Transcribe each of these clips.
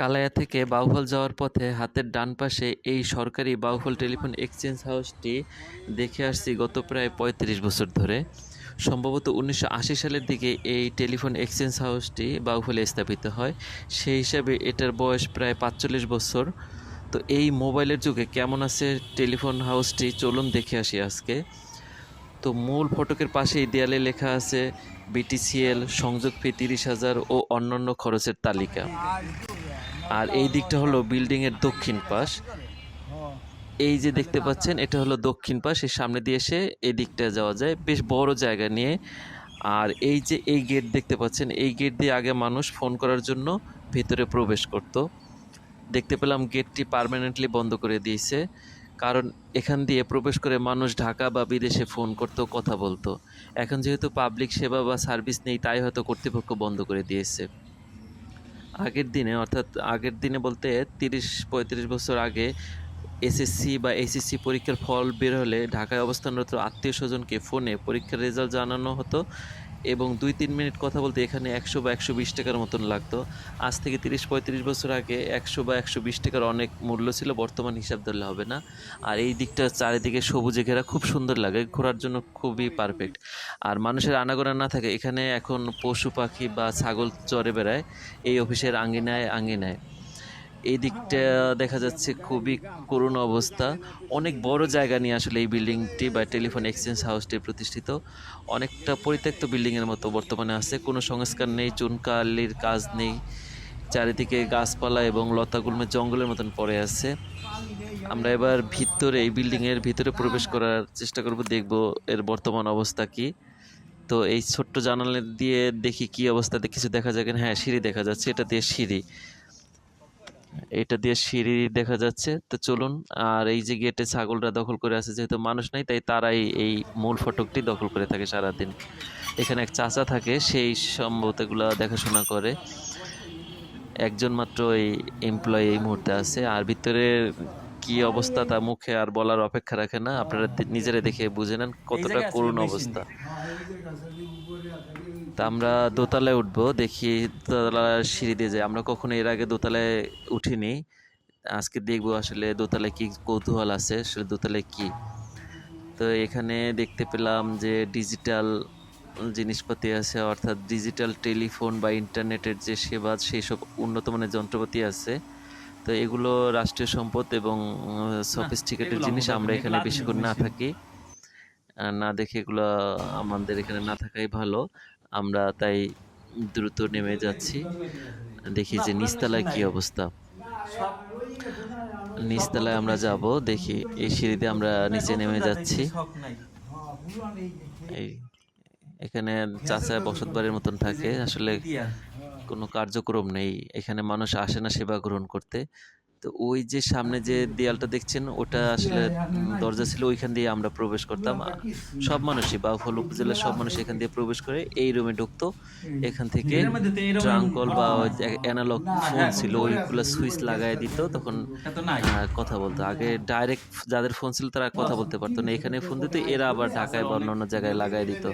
কালাইয়া থেকে বাউফল যাওয়ার পথে হাতের ডান পাশে এই সরকারি বাউফল টেলিফোন এক্সচেঞ্জ হাউসটি দেখে আসছি গত প্রায় পঁয়ত্রিশ বছর ধরে। সম্ভবত উনিশশো আশি সালের দিকে এই টেলিফোন এক্সচেঞ্জ হাউসটি বাউফলে স্থাপিত হয়। সেই হিসাবে এটার বয়স প্রায় পাঁচচল্লিশ বছর। তো এই মোবাইলের যুগে কেমন আছে টেলিফোন হাউসটি? চলুন দেখে আসি আজকে। তো মূল ফটকের পাশেই দেয়ালে লেখা আছে, বিটিসিএল সংযোগ ফি তিরিশ হাজার ও অন্যান্য খরচের তালিকা। আর এই দিকটা হলো বিল্ডিং এর দক্ষিণ পাশ। এই যে দেখতে পাচ্ছেন, এটা হলো দক্ষিণ পাশ। এই সামনে দিয়ে এসে এই দিকটা যাওয়া যায়। বেশ বড় জায়গা নিয়ে। আর এই যে এই গেট দেখতে পাচ্ছেন, এই গেট দিয়ে আগে মানুষ ফোন করার জন্য ভিতরে প্রবেশ করত। দেখতে পেলাম গেটটি পার্মানেন্টলি বন্ধ করে দিয়েছে। কারণ এখান দিয়ে প্রবেশ করে মানুষ ঢাকা বা বিদেশে ফোন করতো, কথা বলতো। এখন যেহেতু পাবলিক সেবা বা সার্ভিস নেই, তাই হয়তো কর্তৃপক্ষ বন্ধ করে দিয়েছে। আগের দিনে, অর্থাৎ আগের দিনে বলতে তিরিশ, পঁয়ত্রিশ বছর আগে এসএসসি বা এসএসসি পরীক্ষার ফল বের হলে ঢাকায় অবস্থানরত আত্মীয় স্বজনকে ফোনে পরীক্ষার রেজাল্ট জানানো হতো। এবং দুই তিন মিনিট কথা বলতে এখানে একশো বা একশো বিশ টাকার মতন লাগতো। আজ থেকে তিরিশ, পঁয়ত্রিশ বছর আগে একশো বা একশো বিশ টাকার অনেক মূল্য ছিল, বর্তমান হিসাব ধরলে হবে না। আর এই দিকটা চারিদিকে সবুজে ঘেরা, খুব সুন্দর লাগে, ঘোরার জন্য খুবই পারফেক্ট আর মানুষের আনাগোনা না থাকে, এখানে এখন পশু পাখি বা ছাগল চরে বেড়ায়, এই অফিসের আঙ্গিনায় আঙ্গিনায় এই দিকটা দেখা যাচ্ছে খুবই করুণ অবস্থা। অনেক বড় জায়গা নিয়ে আসলে এই বিল্ডিংটি বা টেলিফোন এক্সচেঞ্জ হাউসটি প্রতিষ্ঠিত। অনেকটা পরিত্যক্ত বিল্ডিংয়ের মতো বর্তমানে আছে। কোনো সংস্কার নেই, চুনকালির কাজ নেই। চারিদিকে গাছপালা এবং লতাগুলমে জঙ্গলের মতন পড়ে আছে। আমরা এবার ভিতরে, এই বিল্ডিংয়ের ভিতরে প্রবেশ করার চেষ্টা করব, দেখব এর বর্তমান অবস্থা কি। তো এই ছোট্ট জানালা দিয়ে দেখি কি অবস্থাতে কিছু দেখা যায় কিনা হ্যাঁ সিঁড়ি দেখা যাচ্ছে। এটা দিয়ে সিঁড়ি। এটা দিয়ে সিঁড়ি দেখা যাচ্ছে। তো চলুন আর এই যে গেটে ছাগলরা দখল করে আছে যেহেতু মানুষ নাই তাই তারাই এই মূল ফটকটি দখল করে থাকে সারাদিন। এখানে এক চাচা থাকে সেই সম্ভবত এগুলো দেখাশোনা করে। একজন মাত্র এই এমপ্লয়ি এই মুহূর্তে আছে। আর ভিতরে কি অবস্থা তা মুখে আর বলার অপেক্ষা রাখে না। আপনারা নিজেরা দেখে বুঝে নেন কতটা করুণ অবস্থা। তা আমরা দোতলায় উঠবো দেখি দোতলার সিঁড়ি দিয়ে যাই। আমরা কখনো এর আগে দোতলায় উঠিনি। আজকে দেখব আসলে দোতলায় কি কৌতূহল আছে আসলে দোতলায় কি। তো এখানে দেখতে পেলাম যে ডিজিটাল জিনিসপাতি আছে অর্থাৎ ডিজিটাল টেলিফোন বা ইন্টারনেটের যে সেবা সেই সব উন্নত মানের যন্ত্রপাতি আছে। তো এগুলো রাষ্ট্রীয় সম্পদ এবং সফিস্টিকেটেড জিনিস আমরা এখানে বেশিক্ষণ না থাকি। না দেখে এগুলো আমাদের এখানে না থাকাই ভালো। আমরা তাই দ্রুত নেমে যাচ্ছি। দেখি যে নিচতলায় কি অবস্থা। নিচতলায় আমরা যাব, দেখি এই সিঁড়িতে আমরা নিচে নেমে যাচ্ছি। এই এখানে চাচা বসত বাড়ির মতন থাকে, আসলে কোনো কার্যক্রম নেই। এখানে মানুষ আসে না সেবা গ্রহণ করতে। তো ওই যে সামনে যে দেয়ালটা দেখছেন, ওটা আসলে দরজা ছিল, ওইখান দিয়ে আমরা প্রবেশ করতাম। সব মানুষই বাউফল উপজেলার সব মানুষ এখান দিয়ে প্রবেশ করে এই রুমে ঢুকতো। এখান থেকে ট্রাঙ্কল বা অ্যানালগ ফোন ছিল, ওইগুলো সুইচ লাগাই দিত, তখন কথা বলতো। আগে ডাইরেক্ট যাদের ফোন ছিল তারা কথা বলতে পারতো না। এখানে ফোন দিত, এরা আবার ঢাকায় বা অন্য জায়গায় লাগাই দিত।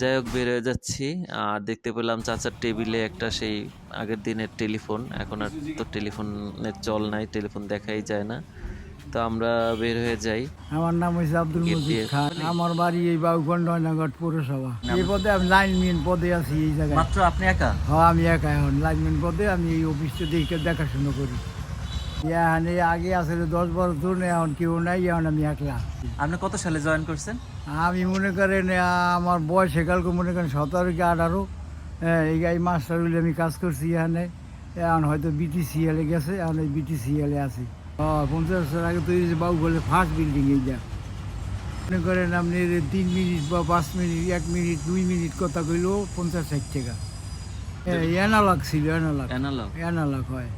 যাই হোক বের হয়ে যাচ্ছি। আর দেখতে পেলাম চাচার টেবিলে একটা সেই আগের দিনের টেলিফোন। এখন আর তো টেলিফোনের চল নাই টেলিফোন দেখাই যায় না। তো আমরা বের হয়ে যাই। আমার নাম হচ্ছে আব্দুল মজিদ খান। আমার বাড়ি এই বাউগঞ্জ নয়নাগড় পৌরসভা। এই পদে আমি লাইনম্যান পদে আছি এই জায়গায়। মাত্র আপনি একা? হ্যাঁ আমি একা এখন। লাইনম্যান পদে আমি এই অফিসটা দেখে দেখাশোনা করি। এখানে আগে আসলে দশ বছর ধরে এখন কেউ নাই এখন আমি একলা। আপনি কত সালে জয়েন করছেন? আমি মনে করেন আমার বয়স একালকে মনে করেন সতেরো কি আঠারো। হ্যাঁ এই মাস্টার হইলে আমি কাজ করছি এখানে। এখন হয়তো বিটিসিএলে গেছে এখন এই বিটিসিএলে আছি। পঞ্চাশ বছর আগে তৈরি হয়েছে বাবু বলে ফার্স্ট বিল্ডিং এইটা। মনে করেন আপনি তিন মিনিট বা পাঁচ মিনিট এক মিনিট দুই মিনিট কথা কইলেও পঞ্চাশ ষাট টাকা। অ্যানালগ ছিল অ্যানালগ অ্যানালগ অ্যানালগ হয়।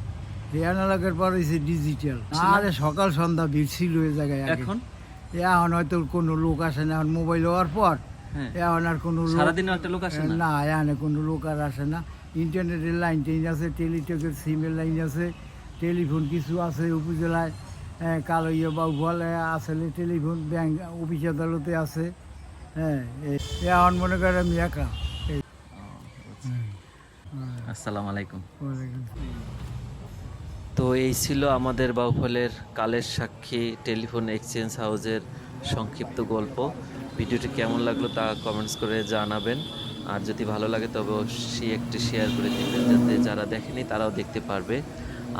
অ্যানালগের পর হয়েছে ডিজিটাল আরে সকাল সন্ধ্যা ভিড় ছিল ওই জায়গায় এখন? এখন হয়তো কোনো লোক আসে না এখন মোবাইল হওয়ার পর হ্যাঁ। এখন আর কোনো লোক একটা লোক আসে না? এখানে কোনো লোক আর আসে না। ইন্টারনেটের লাইন টেন আছে টেলিটকের সিমের লাইন আছে টেলিফোন কিছু আছে উপজেলায়। কালো ইয়ে বা বলে আসলে টেলিফোন ব্যাংক অফিস আদালতে আছে। হ্যাঁ এখন মনে করেন আমি একা। এই- আসসালামু আলাইকুম। তো এই ছিল আমাদের বাউফলের কালের সাক্ষী টেলিফোন এক্সচেঞ্জ হাউসের সংক্ষিপ্ত গল্প। ভিডিওটি কেমন লাগল তা কমেন্টস করে জানাবেন। আর যদি ভালো লাগে তবে অবশ্যই একটি শেয়ার করে দিবেন, যাতে যারা দেখেনি তারাও দেখতে পারবে।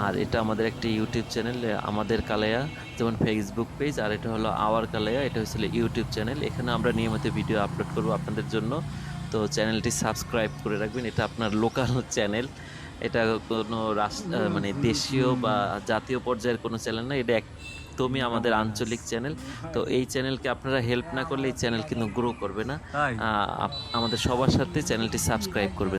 আর এটা আমাদের একটি ইউটিউব চ্যানেল আমাদের কালায়া, যেমন ফেসবুক পেজ আর এটা হলো আওয়ার কালায়া, এটা হচ্ছিল ইউটিউব চ্যানেল এখানে আমরা নিয়মিত ভিডিও আপলোড করব আপনাদের জন্য। তো চ্যানেলটি সাবস্ক্রাইব করে রাখবেন, এটা আপনার লোকাল চ্যানেল এটা কোনো রাস্তা মানে দেশীয় বা জাতীয় পর্যায়ের কোনো চ্যানেল না এটা একদমই আমাদের আঞ্চলিক চ্যানেল। তো এই চ্যানেলকে আপনারা হেল্প না করলে এই চ্যানেল কিন্তু গ্রো করবে না। আমাদের সবার সাথে চ্যানেলটি সাবস্ক্রাইব করবেন।